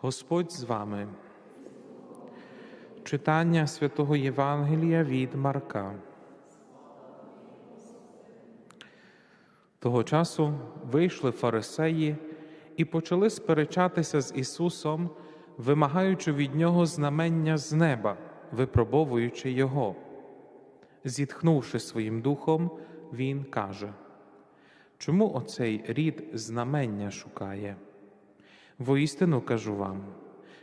Господь з вами. Читання святого Євангелія від Марка. Того часу вийшли фарисеї і почали сперечатися з Ісусом, вимагаючи від Нього знамення з неба, випробовуючи Його. Зітхнувши своїм духом, Він каже: Чому оцей рід знамення шукає? Воістину кажу вам,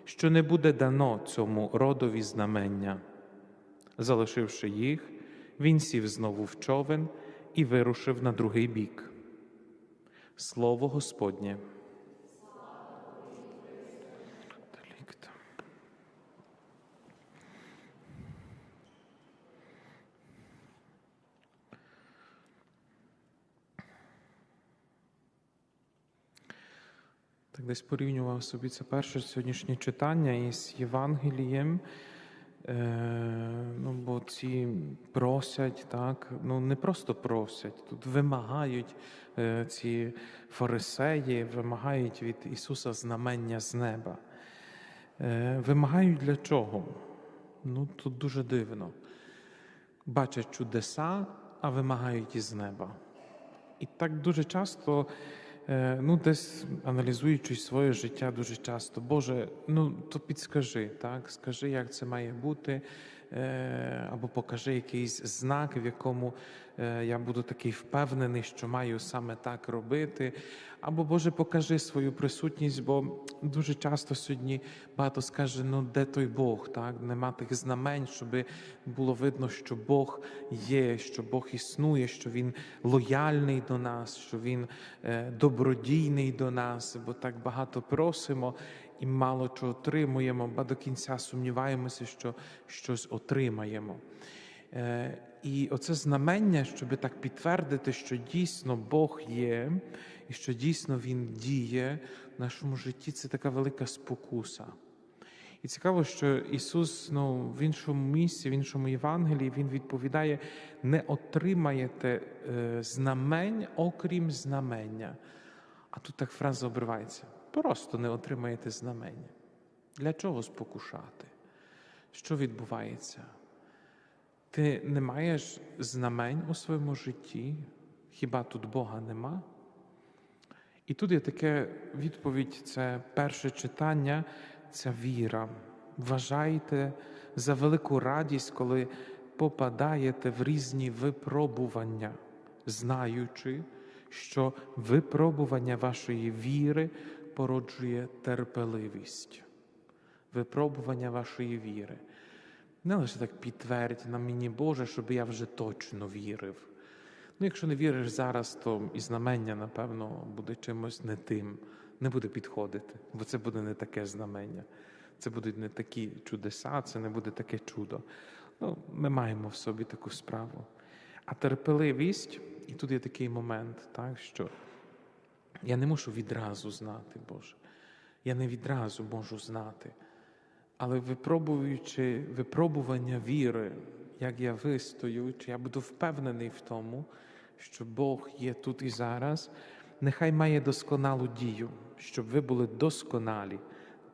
що не буде дано цьому родові знамення. Залишивши їх, він сів знову в човен і вирушив на другий бік. Слово Господнє. Десь порівнював собі це перше сьогоднішнє читання із Євангелієм. Е, ну, бо ці просять, так, ну не просто просять, тут вимагають е, ці фарисеї, вимагають від Ісуса знамення з неба. Е, вимагають для чого? Ну, тут дуже дивно. Бачать чудеса, а вимагають із неба. І так дуже часто ну, десь аналізуючи своє життя дуже часто, Боже, ну то підскажи, так, скажи, як це має бути, е, або покажи якийсь знак, в якому е, я буду такий впевнений, що маю саме так робити. Або Боже, покажи свою присутність, бо дуже часто сьогодні багато скаже: ну де той Бог? Так нема тих знамень, щоб було видно, що Бог є, що Бог існує, що Він лояльний до нас, що Він е, добродійний до нас, бо так багато просимо і мало чого отримуємо, бо до кінця сумніваємося, що щось отримаємо. І оце знамення, щоб так підтвердити, що дійсно Бог є, і що дійсно Він діє в нашому житті, це така велика спокуса. І цікаво, що Ісус ну, в іншому місці, в іншому Євангелії, Він відповідає: не отримаєте е, знамень, окрім знамення. А тут так фраза обривається. Просто не отримаєте знамення. Для чого спокушати? Що відбувається? Ти не маєш знамень у своєму житті, хіба тут Бога нема? І тут є таке відповідь: це перше читання, ця віра. Вважайте за велику радість, коли попадаєте в різні випробування, знаючи, що випробування вашої віри породжує терпеливість. Випробування вашої віри. Не лише так підтвердь на мені Боже, щоб я вже точно вірив. Ну, якщо не віриш зараз, то і знамення, напевно, буде чимось не тим, не буде підходити, бо це буде не таке знамення. Це будуть не такі чудеса, це не буде таке чудо. Ну, Ми маємо в собі таку справу. А терпеливість, і тут є такий момент, так, що я не мушу відразу знати, Боже. Я не відразу можу знати. Але випробуючи випробування віри, як я вистою, чи я буду впевнений в тому, що Бог є тут і зараз, нехай має досконалу дію, щоб ви були досконалі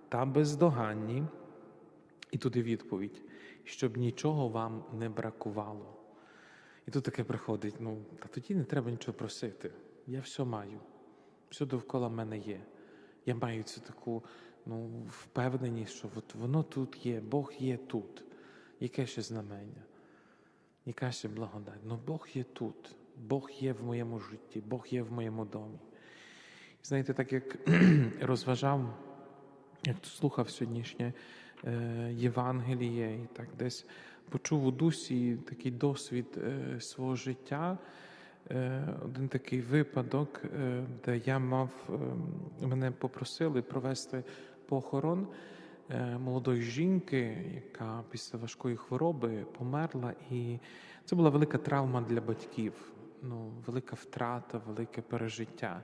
та бездоганні, і туди відповідь, щоб нічого вам не бракувало. І тут таке приходить: ну, та тоді не треба нічого просити. Я все маю, все довкола мене є. Я маю цю таку ну, впевненість, що от воно тут є, Бог є тут. Яке ще знамення? Яка ще благодать? Ну Бог є тут, Бог є в моєму житті, Бог є в моєму домі. Знаєте, так як розважав, як слухав сьогоднішнє е, Євангеліє і так десь почув у дусі такий досвід е, свого життя. Е, один такий випадок, де я мав, е, мене попросили провести похорон молодої жінки, яка після важкої хвороби померла, і це була велика травма для батьків, ну, велика втрата, велике пережиття.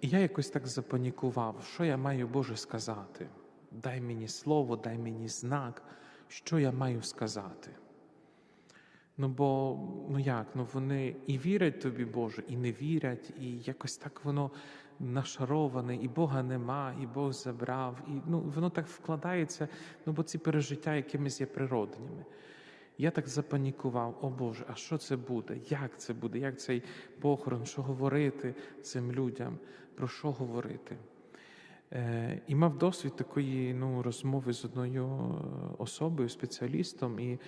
І я якось так запанікував, що я маю Боже сказати. Дай мені слово, дай мені знак, що я маю сказати. Ну бо ну як? Ну вони і вірять тобі, Боже, і не вірять, і якось так воно нашарований, і Бога нема, і Бог забрав. І ну, воно так вкладається, ну бо ці пережиття якимись є природніми. Я так запанікував, о Боже, а що це буде? Як це буде? Як цей похорон? Що говорити цим людям? Про що говорити? Е, і мав досвід такої ну, розмови з одною е, особою, спеціалістом, і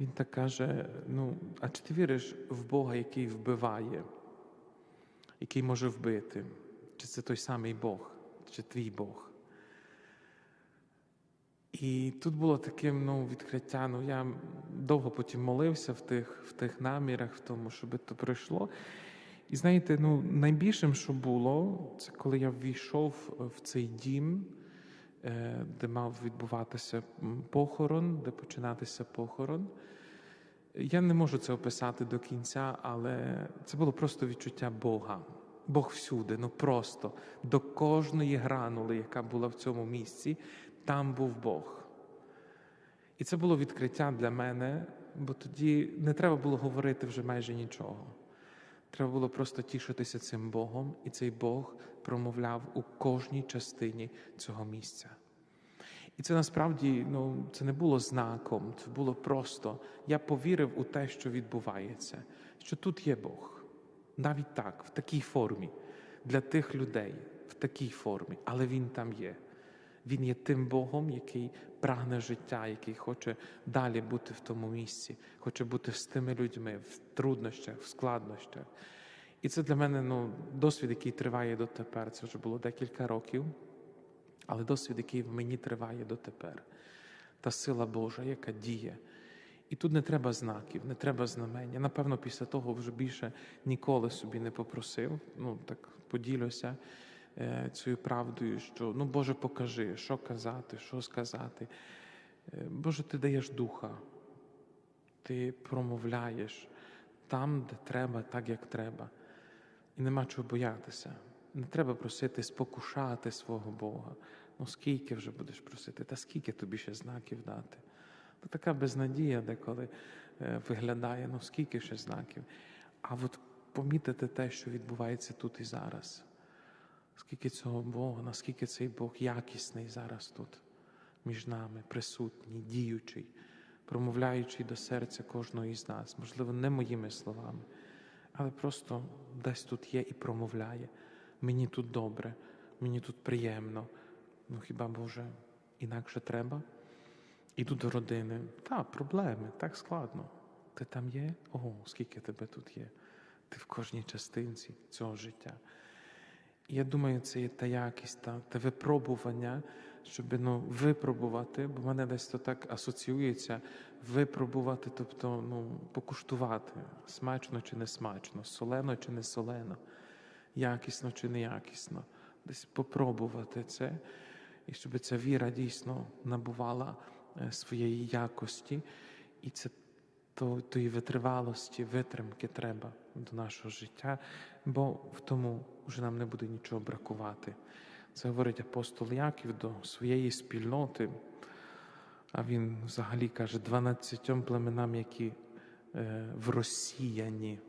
він так каже: ну, а чи ти віриш в Бога, який вбиває, який може вбити? Чи це той самий Бог, чи твій Бог? І тут було таким ну, відкриття. Ну, я довго потім молився в тих, в тих намірах, в тому, щоб то пройшло. І знаєте, ну, найбільшим, що було, це коли я ввійшов в цей дім, е, де мав відбуватися похорон, де починатися похорон. Я не можу це описати до кінця, але це було просто відчуття Бога. Бог всюди, ну просто до кожної гранули, яка була в цьому місці, там був Бог. І це було відкриття для мене, бо тоді не треба було говорити вже майже нічого. Треба було просто тішитися цим Богом, і цей Бог промовляв у кожній частині цього місця. І це насправді ну, це не було знаком, це було просто. Я повірив у те, що відбувається, що тут є Бог. Навіть так, в такій формі, для тих людей, в такій формі, але Він там є. Він є тим Богом, який прагне життя, який хоче далі бути в тому місці, хоче бути з тими людьми в труднощах, в складнощах. І це для мене ну, досвід, який триває дотепер. Це вже було декілька років, але досвід, який в мені триває дотепер. Та сила Божа, яка діє. І тут не треба знаків, не треба знамення. Напевно, після того вже більше ніколи собі не попросив. Ну так поділюся цією правдою, що ну Боже, покажи, що казати, що сказати. Е, Боже, ти даєш духа, ти промовляєш там, де треба, так як треба. І нема чого боятися. Не треба просити спокушати свого Бога. Ну скільки вже будеш просити, та скільки тобі ще знаків дати? То така безнадія деколи е, виглядає, ну скільки ще знаків. А от помітити те, що відбувається тут і зараз. Скільки цього Бога, наскільки цей Бог якісний зараз тут, між нами, присутній, діючий, промовляючий до серця кожного із нас, можливо, не моїми словами, але просто десь тут є і промовляє. Мені тут добре, мені тут приємно. Ну хіба Боже, інакше треба? Іду до родини. Та, проблеми, так складно. Ти там є? Ого, скільки тебе тут є. Ти в кожній частинці цього життя. Я думаю, це є та якість, та, те випробування, щоб ну, випробувати, бо в мене десь то так асоціюється випробувати, тобто ну, покуштувати, смачно чи не смачно, солено чи не солено, якісно чи не якісно. Десь попробувати це, і щоб ця віра дійсно набувала е, своєї якості, і це то, тої витривалості, витримки треба до нашого життя, бо в тому вже нам не буде нічого бракувати. Це говорить апостол Яків до своєї спільноти, а він взагалі каже 12 племенам, які е, в розсіяні,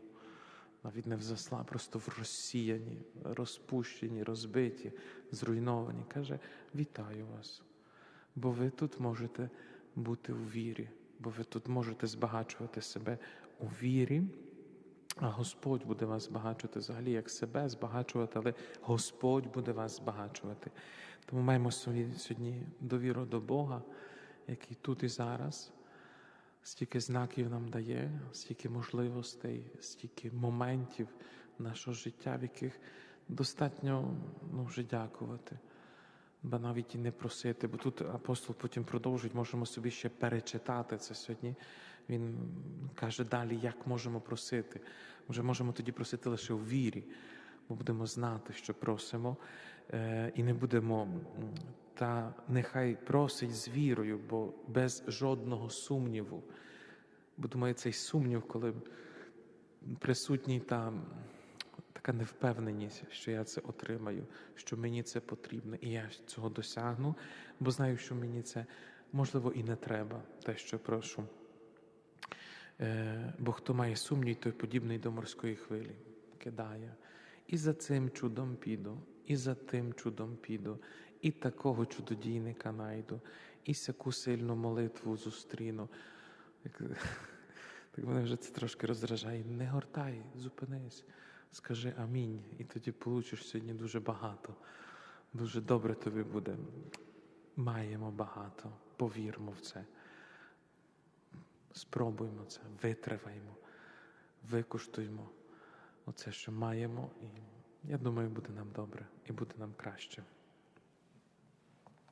навіть не в засла, просто в розсіяні, розпущені, розбиті, зруйновані. Каже: вітаю вас, бо ви тут можете бути у вірі, бо ви тут можете збагачувати себе у вірі. А Господь буде вас збагачувати взагалі як себе збагачувати, але Господь буде вас збагачувати. Тому маємо сьогодні довіру до Бога, який тут і зараз, стільки знаків нам дає, стільки можливостей, стільки моментів нашого життя, в яких достатньо ну, вже дякувати, бо навіть і не просити. Бо тут апостол потім продовжує, можемо собі ще перечитати це сьогодні. Він каже далі, як можемо просити. Вже можемо тоді просити лише у вірі, бо будемо знати, що просимо, е, і не будемо. Та нехай просить з вірою, бо без жодного сумніву. Бо думаю, цей сумнів, коли присутній там така невпевненість, що я це отримаю, що мені це потрібно, і я цього досягну, бо знаю, що мені це можливо і не треба, те, що прошу. Е, бо хто має сумнів, той подібний до морської хвилі кидає. І за цим чудом піду, і за тим чудом піду, і такого чудодійника найду, і сяку сильну молитву зустріну. Так, мене вже це трошки роздражає. Не гортай, зупинись, скажи амінь, і тоді получиш сьогодні дуже багато. Дуже добре тобі буде. Маємо багато, повірмо в це. Спробуймо це, витриваємо, викуштуємо оце, що маємо, і я думаю, буде нам добре і буде нам краще.